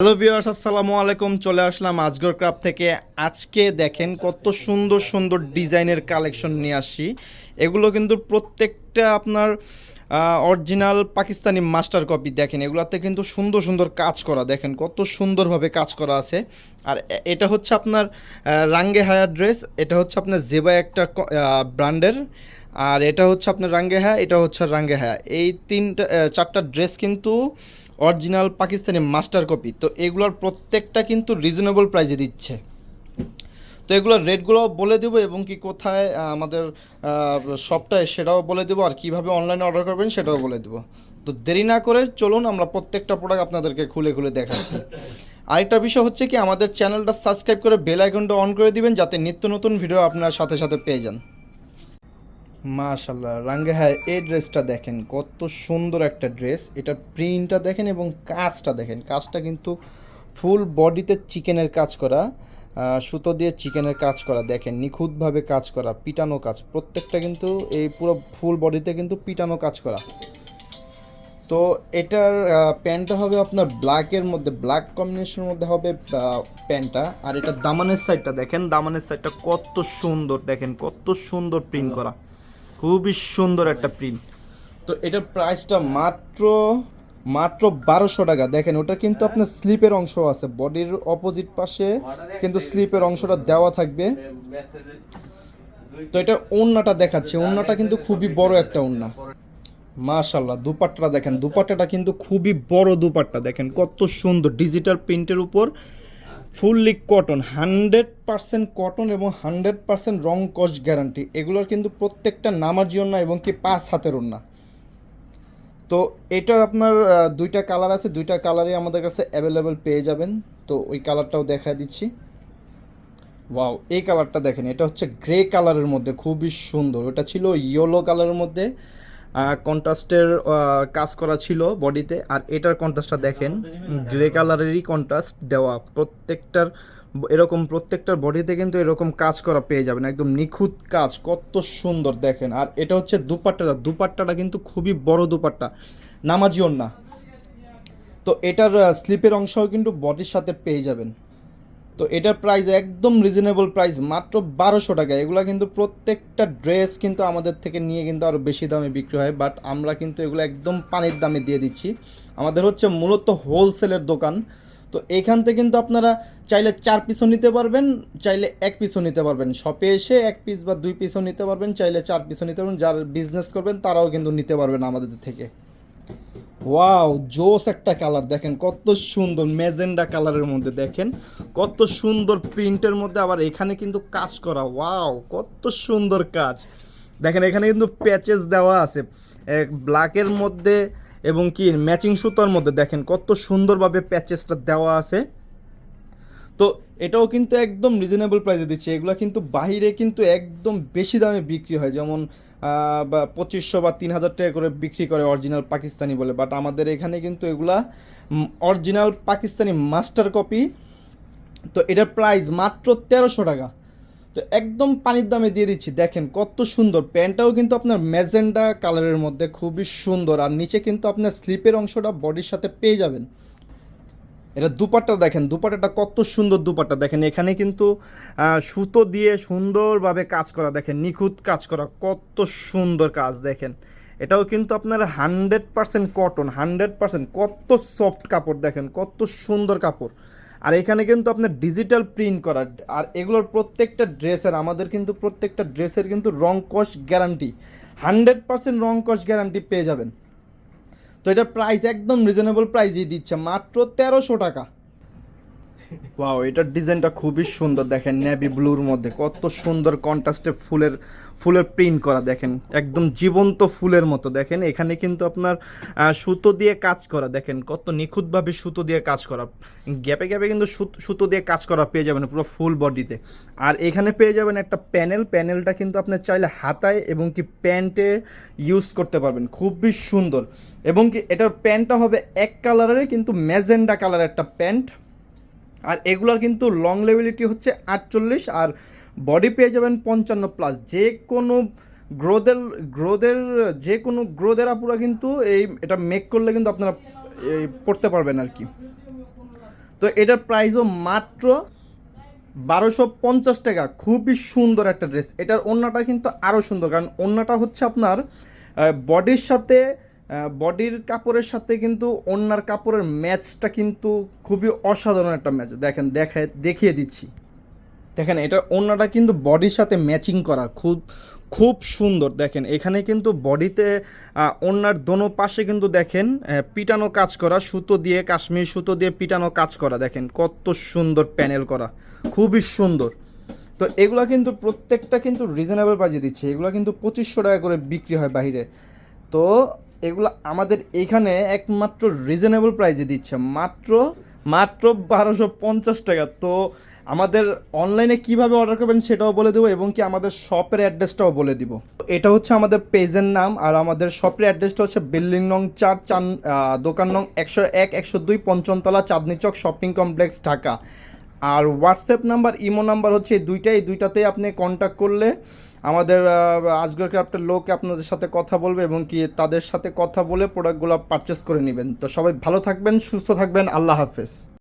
Hello viewers, আসসালামু আলাইকুম। চলে আসলাম আজগর ক্রাফ থেকে। আজকে দেখেন কত সুন্দর সুন্দর ডিজাইনের কালেকশন নিয়ে আসি। এগুলো কিন্তু প্রত্যেকটা আপনার অরিজিনাল পাকিস্তানি মাস্টার কপি দেখেন। এগুলাতে কিন্তু সুন্দর সুন্দর কাজ করা, দেখেন কত সুন্দরভাবে কাজ করা আছে। আর এটা হচ্ছে আপনার রাঙ্গে হায়ার ড্রেস এটা হচ্ছে আপনার জেবা একটা ব্র্যান্ডের আর এটা হচ্ছে আপনার রাঙ্গে হ্যাঁ এটা হচ্ছে রাঙ্গে হ্যাঁ এই তিনটা চারটা ড্রেস কিন্তু অরিজিনাল পাকিস্তানি মাস্টার কপি তো এগুলোর প্রত্যেকটা কিন্তু রিজনেবল প্রাইজে দিচ্ছে। তো এগুলোর রেটগুলো বলে দেবো এবং কি কোথায় আমাদের শপটায় সেটাও বলে দেবো আর কীভাবে অনলাইনে অর্ডার করবেন সেটাও বলে দেবো। তো দেরি না করে চলুন, আমরা প্রত্যেকটা প্রোডাক্ট আপনাদেরকে খুলে খুলে দেখাচ্ছি। আরেকটা বিষয় হচ্ছে কি, আমাদের চ্যানেলটা সাবস্ক্রাইব করে বেল আইকনটা অন করে দিবেন যাতে নিত্য নতুন ভিডিও আপনার সাথে সাথে পেয়ে যান। মাশাল্লাহ রাঙ্গে হ্যাঁ এই ড্রেসটা দেখেন, কত সুন্দর একটা ড্রেস এটা প্রিন্টটা দেখেন এবং কাজটা দেখেন। কাজটা কিন্তু ফুল বডিতে চিকেনের কাজ করা সুতো দিয়ে চিকেনের কাজ করা। দেখেন, নিখুঁতভাবে কাজ করা, পিটানো কাজ। প্রত্যেকটা কিন্তু এই পুরো ফুল বডিতে কিন্তু পিটানো কাজ করা। তো এটার প্যান্টটা হবে আপনার ব্ল্যাকের মধ্যে ব্ল্যাক কম্বিনেশনের মধ্যে হবে প্যান্টটা আর এটা দামানের সাইডটা দেখেন, দামানের সাইডটা কত সুন্দর, দেখেন, কত সুন্দর প্রিন্ট করা। খুবই সুন্দর একটা প্রিন্ট তো এটার প্রাইসটা মাত্র মাত্র বারোশো টাকা। দেখেন ওটা কিন্তু আপনার স্লিপের অংশ আছে। বডির অপোজিট পাশে কিন্তু স্লিপের অংশটা দেওয়া থাকবে। তো এটা ওন্নাটা দেখাচ্ছে। ওন্নাটা কিন্তু খুবই বড় একটা ওন্না। মাশাল্লাহ দুপাট্টাটা দেখেন। দুপাট্টাটা কিন্তু খুবই বড় দুপাট্টা। দেখেন কত সুন্দর ডিজিটাল প্রিন্টের উপর। Fully cotton, hundred percent cotton এবং হান্ড্রেড পার্সেন্ট রং কস্ট গ্যারান্টি। এগুলোর কিন্তু প্রত্যেকটা নামাজি ওন্না এবং কি পাঁচ হাতের ওন্না তো এটার আপনার দুইটা কালার আছে, দুইটা কালারই আমাদের কাছে অ্যাভেলেবেল পেয়ে যাবেন। তো ওই কালারটাও দেখা দিচ্ছি। ওয়াও, এই কালারটা দেখেন, এটা হচ্ছে গ্রে কালারের মধ্যে, খুবই সুন্দর। ওটা ছিল ইয়েলো কালারের মধ্যে। কন্ট্রাস্টের কাজ করা ছিল বডিতে। আর এটার কন্ট্রাস্টটা দেখেন, গ্রে কালারেরই কন্ট্রাস্ট দেওয়া। প্রত্যেকটার, এরকম প্রত্যেকটার বডিতে কিন্তু এরকম কাজ করা পেয়ে যাবেন। একদম নিখুঁত কাজ, কত সুন্দর দেখেন। আর এটা হচ্ছে দুপাট্টাটা দুপাট্টাটা কিন্তু খুবই বড় দুপাট্টা, নামাজি না তো এটার স্লিপের অংশও কিন্তু বডির সাথে পেয়ে যাবেন। তো এটার প্রাইস একদম রিজনেবল প্রাইস মাত্র বারোশো টাকা। এগুলো কিন্তু প্রত্যেকটা ড্রেস কিন্তু আমাদের থেকে নিয়ে কিন্তু আরও বেশি দামে বিক্রি হয় বাট আমরা কিন্তু এগুলো একদম পানির দামে দিয়ে দিচ্ছি। আমাদের হচ্ছে মূলত হোলসেলের দোকান। তো এখান থেকে কিন্তু আপনারা চাইলে চার পিসও নিতে পারবেন, চাইলে এক পিসও নিতে পারবেন। শপে এসে এক পিস বা দুই পিসও নিতে পারবেন, চাইলে চার পিসও নিতে পারবেন। যারা বিজনেস করবেন, তারাও কিন্তু নিতে পারবেন আমাদের থেকে। ওয়াও জোস একটা কালার দেখেন কত সুন্দর মেজেন্ডা কালারের মধ্যে, দেখেন কত সুন্দর প্রিন্টের মধ্যে, আবার এখানে কিন্তু কাজ করা ওয়াও কত সুন্দর কাজ। দেখেন এখানে কিন্তু প্যাচেস দেওয়া আছে ব্ল্যাকের মধ্যে এবং কি ম্যাচিং সুতোর মধ্যে, দেখেন কত সুন্দরভাবে প্যাচেসটা দেওয়া আছে। তো এটাও কিন্তু একদম রিজনেবল প্রাইসে দিচ্ছে। এগুলো কিন্তু বাইরে কিন্তু একদম বেশি দামে বিক্রি হয়। যেমন বা পঁচিশশো বা তিন হাজার টাকা করে বিক্রি করে অরিজিনাল পাকিস্তানি বলে। বাট আমাদের এখানে কিন্তু এগুলা অরিজিনাল পাকিস্তানি মাস্টার কপি তো এটার প্রাইস মাত্র তেরোশো টাকা। তো একদম পানির দামে দিয়ে দিচ্ছি। দেখেন কত সুন্দর। প্যান্টটাও কিন্তু আপনার ম্যাজেন্ডা কালারের মধ্যে খুবই সুন্দর। আর নিচে কিন্তু আপনার স্লিপের অংশটা বডির সাথে পেয়ে যাবেন। এটা দুপাট্টা দেখেন, দুপাট্টাটা কত সুন্দর দুপাট্টা। দেখেন, এখানে কিন্তু সুতো দিয়ে সুন্দরভাবে কাজ করা, দেখেন, নিখুঁত কাজ করা, কত সুন্দর কাজ, দেখেন। এটাও কিন্তু আপনার hundred percent cotton, hundred percent, কত সফট কাপড়, দেখেন, কত সুন্দর কাপড়। আর এখানে কিন্তু আপনার ডিজিটাল প্রিন্ট করা, আর এগুলোর প্রত্যেকটা ড্রেসের, আমাদের কিন্তু প্রত্যেকটা ড্রেসের কিন্তু রং কস্ট গ্যারান্টি, হান্ড্রেড পার্সেন্ট রং কস্ট গ্যারান্টি পেয়ে যাবেন। তো এটা প্রাইস একদম রিজনেবল প্রাইসই দিচ্ছে। মাত্র তেরোশো টাকা। ওয়াও এটার ডিজাইনটা খুবই সুন্দর, দেখেন নেভি ব্লুর মধ্যে। কত সুন্দর কন্ট্রাস্টে ফুলের ফুলের প্রিন্ট করা, দেখেন। একদম জীবন্ত ফুলের মতো, দেখেন। এখানে কিন্তু আপনার সুতো দিয়ে কাজ করা, দেখেন। কত নিখুঁতভাবে সুতো দিয়ে কাজ করা। গ্যাপে গ্যাপে কিন্তু সুত- দিয়ে কাজ করা পেয়ে যাবেন পুরো ফুল বডিতে আর এখানে পেয়ে যাবেন একটা প্যানেল প্যানেলটা কিন্তু আপনার চাইলে হাতায় এবং কি প্যান্টে ইউজ করতে পারবেন। খুবই সুন্দর। এবং কি এটার প্যান্টটা হবে এক কালারের কিন্তু ম্যাজেন্ডা কালার একটা প্যান্ট। আর এগুলোর কিন্তু লং লেবিলিটি হচ্ছে আটচল্লিশ আর বডি পেয়ে যাবেন পঞ্চান্ন প্লাস যে কোনো গ্রোদের গ্রোদের যে কোনো গ্রোদের আপুরা কিন্তু এই, এটা মেক করলে কিন্তু আপনারা পড়তে পারবেন আর কি। তো এটার প্রাইসও মাত্র বারোশো পঞ্চাশ টাকা। খুবই সুন্দর একটা ড্রেস এটার ওড়নাটা কিন্তু আরও সুন্দর। কারণ ওড়নাটা হচ্ছে আপনার বডির সাথে বডির কাপড়ের সাথে কিন্তু ওড়নার কাপড়ের ম্যাচটা কিন্তু খুবই অসাধারণ একটা ম্যাচ। দেখেন, দেখায়, দেখিয়ে দিচ্ছি। দেখেন এটা ওড়নাটা কিন্তু বডির সাথে ম্যাচিং করা, খুব খুব সুন্দর। দেখেন, এখানে কিন্তু বডিতে ওড়নার দোনো পাশে কিন্তু দেখেন পিটানো কাজ করা, সুতো দিয়ে, কাশ্মীর সুতো দিয়ে পিটানো কাজ করা। দেখেন, কত সুন্দর প্যানেল করা, খুবই সুন্দর। তো এগুলো কিন্তু প্রত্যেকটা কিন্তু রিজনেবল প্রাইজে দিচ্ছে। এগুলো কিন্তু পঁচিশশো টাকা করে বিক্রি হয় বাইরে তো এগুলো আমাদের এখানে একমাত্র রিজনেবল প্রাইজে দিচ্ছে। মাত্র মাত্র বারোশো পঞ্চাশ টাকা। তো আমাদের অনলাইনে কীভাবে অর্ডার করবেন সেটাও বলে দেবো এবং কি আমাদের শপের অ্যাড্রেসটাও বলে দিব। এটা হচ্ছে আমাদের পেজের নাম আর আমাদের শপের অ্যাড্রেসটা হচ্ছে বিল্ডিং নং চার চান দোকান নং একশো এক, একশো দুই, পঞ্চমতলা চাঁদনি চক শপিং কমপ্লেক্স ঢাকা। আর হোয়াটসঅ্যাপ নাম্বার ইমো নাম্বার হচ্ছে দুইটাই। দুইটাতেই আপনি কন্ট্যাক্ট করলে আমাদের আজগর ক্রাফ্টের লোক আপনাদের সাথে কথা বলবে এবং কি তাদের সাথে কথা বলে প্রোডাক্টগুলো পারচেস করে নেবেন। তো সবাই ভালো থাকবেন, সুস্থ থাকবেন, আল্লাহ হাফেজ।